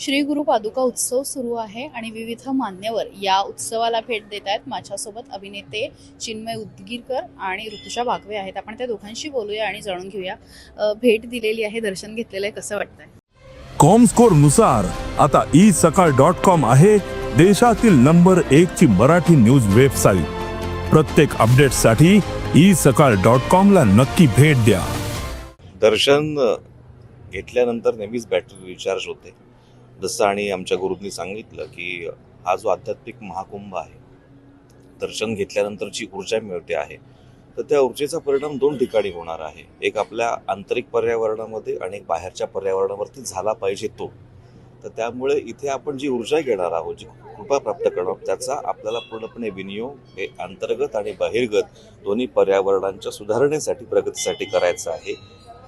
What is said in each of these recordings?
श्री गुरु पादुका उत्सव सुरू आहे आणि विविध मान्यवर या उत्सवाला भेट देत आहेत. माझ्यासोबत अभिनेते चिन्मय उदगीरकर आणि ऋतुषा बागवे आहेत. आपण त्या दोघांशी बोलूया आणि जाणून घेऊया. भेट दिलेली आहे दर्शन घेतलेलं आहे कसं वाटतंय? कॉमस्कोरनुसार आता ई सकाळ डॉट कॉम आहे देशातील नंबर एक ची मराठी न्यूज वेबसाईट प्रत्येक अपडेटसाठी ई सकाळ डॉट कॉम ला नक्की भेट द्या. दर्शन घेतल्यानंतर नेहमीच बॅटरी रिचार्ज होते. जसं आणि आमच्या गुरुंनी सांगितलं की हा जो आध्यात्मिक महाकुंभ आहे दर्शन घेतल्यानंतर जी ऊर्जा मिळते आहे तर त्या ऊर्जेचा परिणाम दोन ठिकाणी होणार आहे. एक आपल्या आंतरिक पर्यावरणामध्ये आणि एक बाहेरच्या पर्यावरणावरती झाला पाहिजे तो. तर त्यामुळे इथे आपण जी ऊर्जा घेणार आहोत जी कृपा प्राप्त करणार त्याचा आपल्याला पूर्णपणे विनियोग हे अंतर्गत आणि बहिर्गत दोन्ही पर्यावरणांच्या सुधारणेसाठी प्रगतीसाठी करायचं आहे.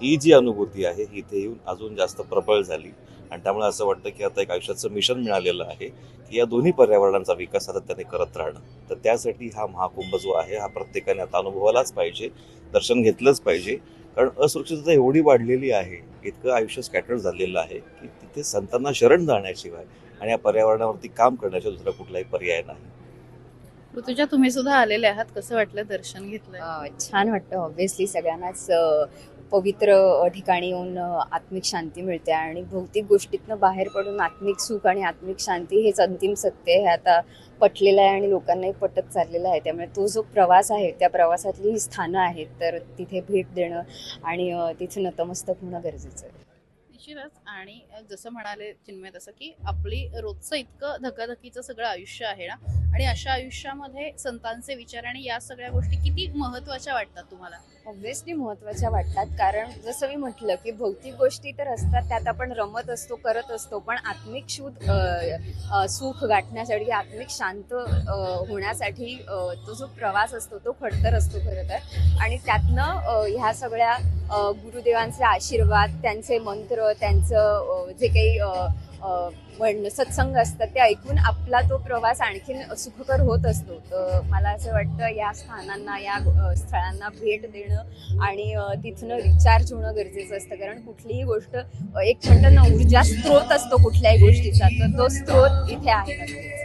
ही जी अनुभूती आहे ही इथे येऊन अजून जास्त प्रबळ झाली. आणि त्यामुळे असं वाटतं की आता एक आयुष्याचं मिशन मिळालेलं आहे की या दोन्ही पर्यावरणांचा विकास सातत्याने करत राहणं. तर त्यासाठी हा महाकुंभ जो आहे हा प्रत्येकाने आता अनुभवालाच पाहिजे दर्शन घेतलंच पाहिजे. कारण असुरक्षितता एवढी वाढलेली आहे इतकं आयुष्य स्कॅटर झालेलं आहे की तिथे संतांना शरण जाण्याशिवाय आणि या पर्यावरणावरती काम करण्याशिवाय दुसरा कुठलाही पर्याय नाही. ऋतुजा तुम्ही सुद्धा आलेले आहात. कसं वाटलं दर्शन घेतलंय अ, छान वाटतं ऑब्व्हियसली सगळ्यांनाच पवित्र ठिकाणी येऊन आत्मिक शांती मिळते आणि भौतिक गोष्टीतनं बाहेर पडून आत्मिक सुख आणि आत्मिक शांती हेच अंतिम सत्य हे आता पटलेलं आहे आणि लोकांनाही पटत चाललेलं आहे. त्यामुळे तो जो प्रवास आहे त्या प्रवासातली ही स्थानं आहेत. तर तिथे भेट देणं आणि तिथे नतमस्तक होणं गरजेचं आहे. निश्चितच आणि जसं म्हणाले चिन्मय तसं की आपली रोजचं इतकं धकाधकीचं सगळं आयुष्य आहे ना? आणि अशा आयुष्यामध्ये संतांचे विचार आणि या सगळ्या गोष्टी किती महत्त्वाच्या वाटतात तुम्हाला? ऑब्व्हियसली महत्त्वाच्या वाटतात. कारण जसं मी म्हटलं की भौतिक गोष्टी तर असतात त्यात आपण रमत असतो करत असतो पण आत्मिक शुद्ध सुख गाठण्यासाठी आत्मिक शांत होण्यासाठी तो जो प्रवास असतो तो खडतर असतो खरं तर. आणि त्यातनं ह्या सगळ्या गुरुदेवांचे आशीर्वाद त्यांचे मंत्र त्यांचं जे काही म्हणणं सत्संग असतात ते ऐकून आपला तो प्रवास आणखीन सुखकर होत असतो. तर मला असं वाटतं या स्थानांना या स्थळांना भेट देणं आणि तिथनं रिचार्ज होणं गरजेचं असतं. कारण कुठलीही गोष्ट एक म्हणतात ना ऊर्जा स्त्रोत असतो कुठल्याही गोष्टीचा. तर तो स्त्रोत इथे आहे